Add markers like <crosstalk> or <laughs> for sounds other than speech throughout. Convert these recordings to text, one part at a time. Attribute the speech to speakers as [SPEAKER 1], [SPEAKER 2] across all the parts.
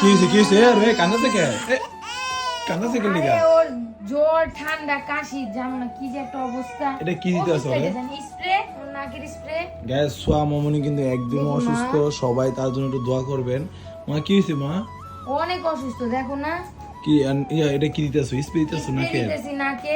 [SPEAKER 1] কি হয়েছে কি হয়েছে রে কান্দাছে কে? এ, কান্দাছে কে লিগা?
[SPEAKER 2] আরে ওর জ্বর ঠান্ডা কাশি জানো না কি যে একটা অবস্থা।
[SPEAKER 1] এটা কি দিতে রে?
[SPEAKER 2] স্প্রে নাকের স্প্রে।
[SPEAKER 1] গ্যাস সোয়া মামনি কিন্তু একদম অসুস্থ সবাই তার জন্য একটু দোয়া করবেন। মা কি হয়েছে মা?
[SPEAKER 2] অনেক অসুস্থ দেখো না।
[SPEAKER 1] কি ইয়া, এটা কি দিতেছো স্প্রে দিতেছো
[SPEAKER 2] স্প্রে দিতেছি নাকে।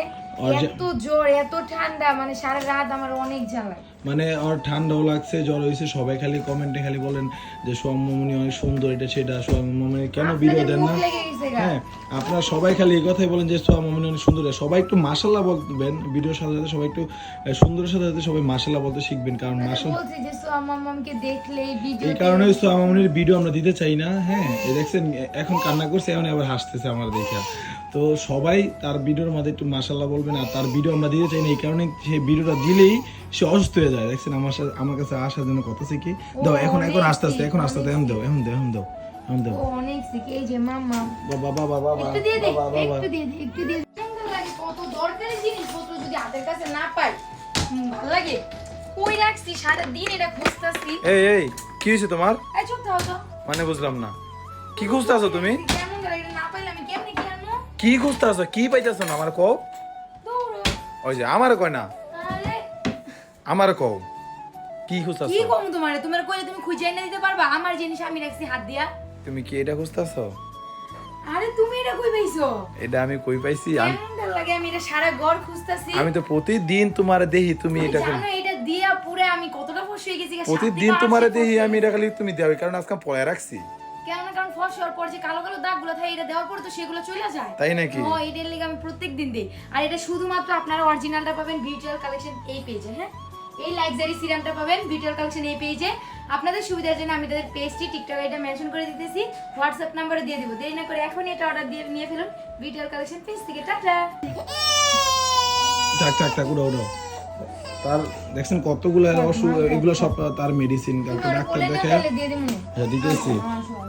[SPEAKER 2] এত জ্বর এত ঠান্ডা মানে সারা রাত আমার অনেক জ্বালা
[SPEAKER 1] মানে আর ঠান্ডাও লাগছে জ্বর হয়েছে সবাই খালি কমেন্টে খালি বলেন যে সোয়াম অনেক সুন্দর এটা সেটা সোয়াম কেন ভিডিও দেন না। হ্যাঁ আপনারা সবাই খালি এই কথাই বলেন যে সোয়া মামনি অনেক সুন্দর। সবাই একটু মাসাল্লাহ বলবেন ভিডিওর সাথে সাথে সবাই একটু সুন্দরের সাথে সাথে সবাই মাসাল্লাহ বলতে শিখবেন কারণ মাসাল এই কারণে সোয়া মামনির ভিডিও আমরা দিতে চাই না হ্যাঁ দেখছেন এখন কান্না করছে এখন আবার হাসতেছে আমার দেখা। তো সবাই তার ভিডিওর মধ্যে একটু মাসাল্লাহ বলবেন আর তার ভিডিও আমরা দিতে চাই না এই কারণে সে ভিডিওটা দিলেই সে অসুস্থ হয়ে যায়। দেখছেন আমার সাথে আমার কাছে আসার জন্য কথা শিখি দাও এখন এখন আস্তে আস্তে এখন আস্তে আস্তে এখন দাও এখন দাও এখন দাও এখন দাও।
[SPEAKER 2] অনেক শিখে এই যে মাম্মা।
[SPEAKER 1] বাবা বাবা বাবা
[SPEAKER 2] একটু দিয়ে দে
[SPEAKER 1] বাবা বাবা।
[SPEAKER 2] একটু দিয়ে দে একটু দিয়ে দে। কত দরকারি জিনিসপত্র যদি হাতের কাছে না পাই ভালো লাগে। কই রাখছি? সারা দিন এটা খুঁজতাছি।
[SPEAKER 1] এই এই কি হয়েছে তোমার?
[SPEAKER 2] এই চুপ থাও তো।
[SPEAKER 1] মানে বুঝলাম না। কি খুঁজতেছো তুমি?
[SPEAKER 2] কেমন এটা না পাইলে আমি কেমনে কি
[SPEAKER 1] খুঁজতেছো? কি পাইতেছো না? আমার কও। ওই যে আমার কয় না? আমার কও। কি খুঁজতেছো?
[SPEAKER 2] কি কম তোমারে? তোমার কইলে তুমি খুঁজে এনে দিতে পারবা? আমার জিনিস আমি রাখছি হাত দিয়া।
[SPEAKER 1] তুমি কি এটা খুঁজতেছো?
[SPEAKER 2] আরে তুমি এটা কই পাইছো?
[SPEAKER 1] এটা আমি কই পাইছি? আমি
[SPEAKER 2] লাগে? আমি এটা সারা ঘর খুঁজতাছি।
[SPEAKER 1] আমি তো প্রতিদিন তোমার দেখি তুমি এটা
[SPEAKER 2] জানো এটা দিয়া পুরে আমি কতটা ফস গেছি
[SPEAKER 1] প্রতিদিন তোমার
[SPEAKER 2] ফস
[SPEAKER 1] আমি এটা খালি তুমি দেও কারণ আজকে পড়ে রাখছি।
[SPEAKER 2] কেন কারণ ফস হওয়ার পর যে কালো কালো দাগগুলো থাকে এটা দেওয়ার পর তো সেগুলো চলে যায়।
[SPEAKER 1] তাই নাকি?
[SPEAKER 2] ও এটার লিগে আমি প্রত্যেক দিন দিই। আর এটা শুধুমাত্র আপনারা অরিজিনালটা পাবেন ভিডিওর কালেকশন এই পেজে হ্যাঁ? এই লাক্সারি সিরামটা পাবেন ভিডিওর কালেকশন এই পেজে আপনাদের সুবিধার জন্য আমি তাদের পেজটি টিকটক এটা মেনশন করে দিতেছি। হোয়াটসঅ্যাপ নাম্বারে দিয়ে দিব। দেরি না করে এখনই এটা অর্ডার দিয়ে নিয়ে ফেলুন। ভিডিওর কালেকশন পেজ থেকে। টাটা!
[SPEAKER 1] থাক থাক থাক উড়ো উড়ো। তার দেখছেন কতগুলো অসুখ এগুলো সব তার মেডিসিন কালকে ডাক্তার দেখে হ্যাঁ দিতেছি।
[SPEAKER 2] থাক।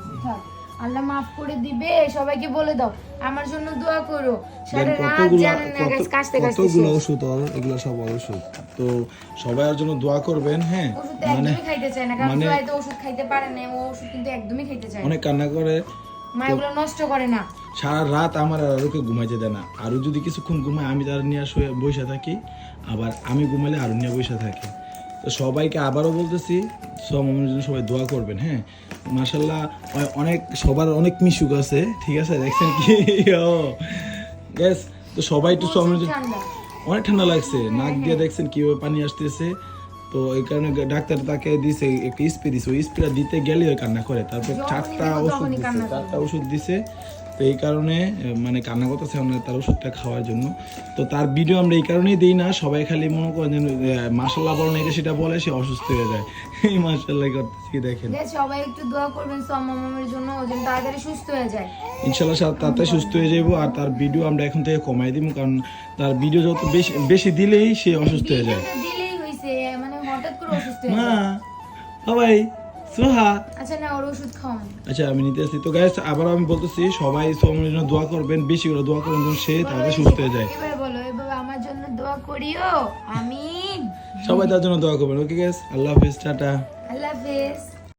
[SPEAKER 2] আল্লাহ মাফ করে দিবে সবাইকে বলে দাও। আমার জন্য দোয়া করো। সারা রাত
[SPEAKER 1] কতগুলো
[SPEAKER 2] জানেন না guys, কাশতে কাশতে
[SPEAKER 1] কতগুলো ওষুধ এগুলো সব ওষুধ। তো সবাই জন্য দোয়া করবেন হ্যাঁ? মানে
[SPEAKER 2] খাইতে চায় না কারণ
[SPEAKER 1] মানে-
[SPEAKER 2] জুয়াই তো ওষুধ খাইতে পারে না ও ওষুধ কিন্তু একদমই খাইতে চায়
[SPEAKER 1] অনেক কান্না করে।
[SPEAKER 2] মা এগুলো নষ্ট করে না।
[SPEAKER 1] সারা রাত আমার আর আরুকে ঘুমাইতে দেয় না। আরু যদি কিছুক্ষণ ঘুমায় আমি তার নিয়ে শুয়ে বসে থাকি। আবার আমি ঘুমাইলে আরু নিয়ে বসে থাকি। তো সবাইকে আবারও বলতেছি সব আমার জন্য সবাই দোয়া করবেন হ্যাঁ? মার্শাল্লাহ অনেক সবার অনেক মিশুক আছে ঠিক আছে? দেখছেন কি? <laughs> গ্যাস তো সবাই একটু অনেক ঠান্ডা লাগছে। নাক দিয়ে দেখছেন কীভাবে পানি আসতেছে। তো এই কারণে ডাক্তার তাকে দিছে একটা স্প্রে দিছে। ওই স্প্রে দিতে গেলে ওই কান্না করে। তারপর চারটা ওষুধ দিছে। চারটা ওষুধ দিছে। তো এই কারণে মানে কান্না করতেছে আমরা তার ওষুধটা খাওয়ার জন্য। তো তার ভিডিও আমরা এই কারণেই দিই না সবাই খালি মনে করেন যে মাসাল্লাহ বলেন এটা সেটা বলে সে অসুস্থ হয়ে যায়। এই মাসাল্লাহ করতেছি দেখেন।
[SPEAKER 2] সবাই একটু দোয়া করবেন মামামের জন্য ও যেন তাড়াতাড়ি সুস্থ হয়ে যায়।
[SPEAKER 1] ইনশাল্লাহ সা- তাড়াতাড়ি সুস্থ হয়ে যাব আর তার ভিডিও আমরা এখন থেকে কমাই দিব কারণ তার ভিডিও যত বেশি বেশি দিলেই সে অসুস্থ হয়ে যায়।
[SPEAKER 2] দিলেই হইছে মানে হঠাৎ করে অসুস্থ হয়ে যায়।
[SPEAKER 1] সবাই সোহা।
[SPEAKER 2] আচ্ছা না ওর ওষুধ খাওয়ান
[SPEAKER 1] আচ্ছা আমি নিতে আসছি। তো গাইস আবার আমি বলতেছি সবাই সোমের জন্য দোয়া করবেন বেশি করে দোয়া করবেন যেন সে তাহলে সুস্থ হয়ে যায়।
[SPEAKER 2] এবারে বলো এভাবে আমার জন্য দোয়া করিও। আমিন।
[SPEAKER 1] সবাই তার জন্য দোয়া করবেন। ওকে গ্যাস আল্লাহ হাফেজ টাটা।
[SPEAKER 2] আল্লাহ হাফেজ।